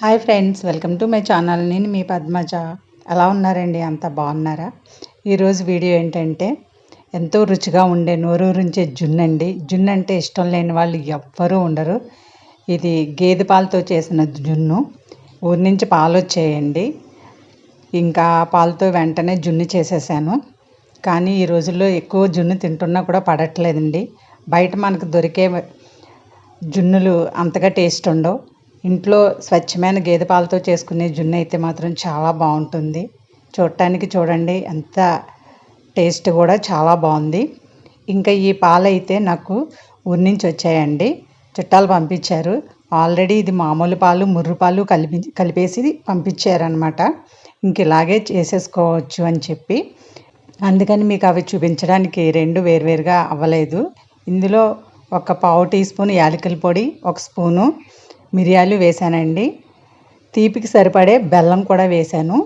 Hi friends welcome to my channel. నేను మీ పద్మజ. ఎలా ఉన్నారండి? అంత బాగున్నారా? ఈరోజు వీడియో ఏంటంటే ఎంతో రుచిగా ఉండే నోరూరించే జున్ను అండి. జున్ను అంటే ఇష్టం లేని వాళ్ళు ఎవ్వరూ ఉండరు. ఇది గేదె పాలతో చేసిన జున్ను. ఊరి నుంచి పాలు వచ్చేయండి. ఇంకా పాలతో వెంటనే జున్ను చేసేసాను. కానీ ఈ రోజుల్లో ఎక్కువ జున్ను తింటున్నా కూడా పడట్లేదండి. బయట మనకు దొరికే జున్నులు అంతగా టేస్ట్ ఉండవు. ఇంట్లో స్వచ్ఛమైన గేదె పాలతో చేసుకునే జున్ను అయితే మాత్రం చాలా బాగుంటుంది. చూడటానికి చూడండి ఎంత టేస్ట్ కూడా చాలా బాగుంది. ఇంకా ఈ పాలు అయితే నాకు ఊరి నుంచి వచ్చాయండి. చుట్టాలు పంపించారు. ఆల్రెడీ ఇది మామూలు పాలు ముర్రు పాలు కలిపి కలిపేసి పంపించారనమాట ఇంక ఇలాగే చేసేసుకోవచ్చు అని చెప్పి. అందుకని మీకు అవి చూపించడానికి రెండు వేరువేరుగా అవ్వలేదు. ఇందులో ఒక పావు టీ స్పూన్ యాలకుల పొడి ఒక స్పూను మిరియాలు వేసానండి. తీపికి సరిపడే బెల్లం కూడా వేసాను.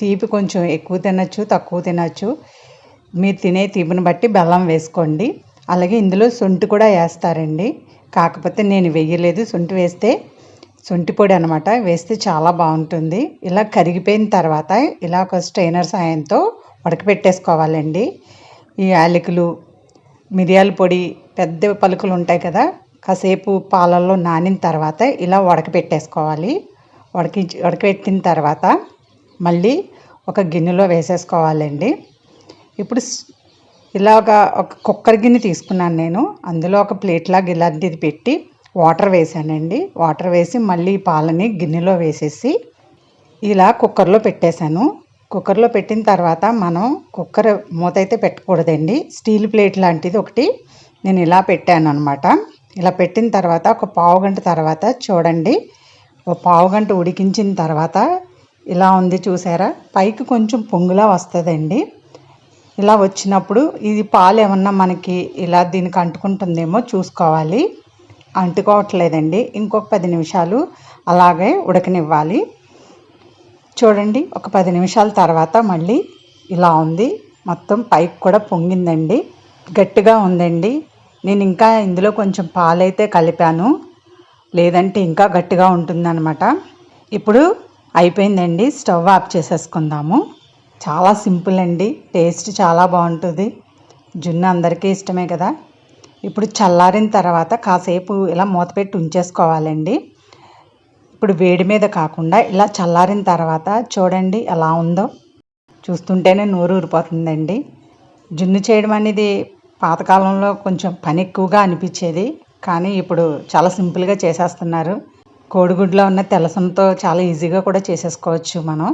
తీపి కొంచెం ఎక్కువ తినచ్చు తక్కువ తినచ్చు. మీరు తినే తీపిని బట్టి బెల్లం వేసుకోండి. అలాగే ఇందులో సొంటి కూడా వేస్తారండి. కాకపోతే నేను వేయలేదు. సొంటి వేస్తే సొంటి పొడి అనమాట వేస్తే చాలా బాగుంటుంది. ఇలా కరిగిపోయిన తర్వాత ఇలా ఒక స్ట్రైనర్ సాయంతో ఉడకపెట్టేసుకోవాలండి. ఈ యాలకులు మిరియాల పొడి పెద్ద పలుకులు ఉంటాయి కదా కాసేపు పాలల్లో నానిన తర్వాత ఇలా ఉడకపెట్టేసుకోవాలి ఉడకి ఉడకబెట్టిన తర్వాత మళ్ళీ ఒక గిన్నెలో వేసేసుకోవాలండి. ఇప్పుడు ఇలా ఒక కుక్కర్ గిన్నె తీసుకున్నాను నేను. అందులో ఒక ప్లేట్లాగా ఇలాంటిది పెట్టి వాటర్ వేసానండి. వాటర్ వేసి మళ్ళీ పాలని గిన్నెలో వేసేసి ఇలా కుక్కర్లో పెట్టేశాను. కుక్కర్లో పెట్టిన తర్వాత మనం కుక్కర్ మూత అయితే పెట్టకూడదండి. స్టీల్ ప్లేట్ లాంటిది ఒకటి నేను ఇలా పెట్టాను అనమాట ఇలా పెట్టిన తర్వాత ఒక పావు గంట తర్వాత చూడండి. ఒక పావు గంట ఉడికించిన తర్వాత ఇలా ఉంది చూసారా? పైకి కొంచెం పొంగులా వస్తుందండి. ఇలా వచ్చినప్పుడు ఇది పాలు ఏమన్నా మనకి ఇలా దీనికి అంటుకుంటుందేమో చూసుకోవాలి. అంటుకోవట్లేదండి. ఇంకొక పది నిమిషాలు అలాగే ఉడకనివ్వాలి. చూడండి. ఒక పది నిమిషాల తర్వాత మళ్ళీ ఇలా ఉంది. మొత్తం పైకి కూడా పొంగిందండి. గట్టిగా ఉందండి. నేను ఇంకా ఇందులో కొంచెం పాలైతే కలిపాను. లేదంటే ఇంకా గట్టిగా ఉంటుందన్నమాట. ఇప్పుడు అయిపోయిందండి. స్టవ్ ఆఫ్ చేసేసుకుందాము. చాలా సింపుల్ అండి. టేస్ట్ చాలా బాగుంటుంది. జున్ను అందరికీ ఇష్టమే కదా. ఇప్పుడు చల్లారిన తర్వాత కాసేపు ఇలా మూత పెట్టి ఉంచేసుకోవాలండి. ఇప్పుడు వేడి మీద కాకుండా ఇలా చల్లారిన తర్వాత చూడండి ఎలా ఉందో. చూస్తుంటేనే నోరు ఊరిపోతుందండి. జున్ను చేయడం అనేది పాతకాలంలో కొంచెం పని ఎక్కువగా అనిపించేది. కానీ ఇప్పుడు చాలా సింపుల్గా చేసేస్తున్నారు. కోడిగుడ్లో ఉన్న తెలసంతో చాలా ఈజీగా కూడా చేసేసుకోవచ్చు మనం.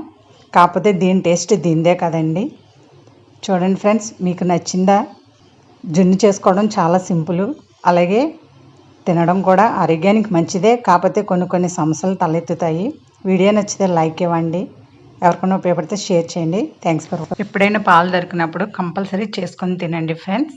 కాకపోతే దీని టేస్ట్ దీందే కదండి. చూడండి ఫ్రెండ్స్ మీకు నచ్చిందా? జున్ను చేసుకోవడం చాలా సింపుల్. అలాగే తినడం కూడా ఆరోగ్యానికి మంచిదే. కాకపోతే కొన్ని కొన్ని సమస్యలు తలెత్తుతాయి. వీడియో నచ్చితే లైక్ ఇవ్వండి. ఎవరికైనా ఉపయోగపడితే షేర్ చేయండి. థ్యాంక్స్ ఫర్ ఎప్పుడైనా పాలు దొరికినప్పుడు కంపల్సరీ చేసుకొని తినండి ఫ్రెండ్స్.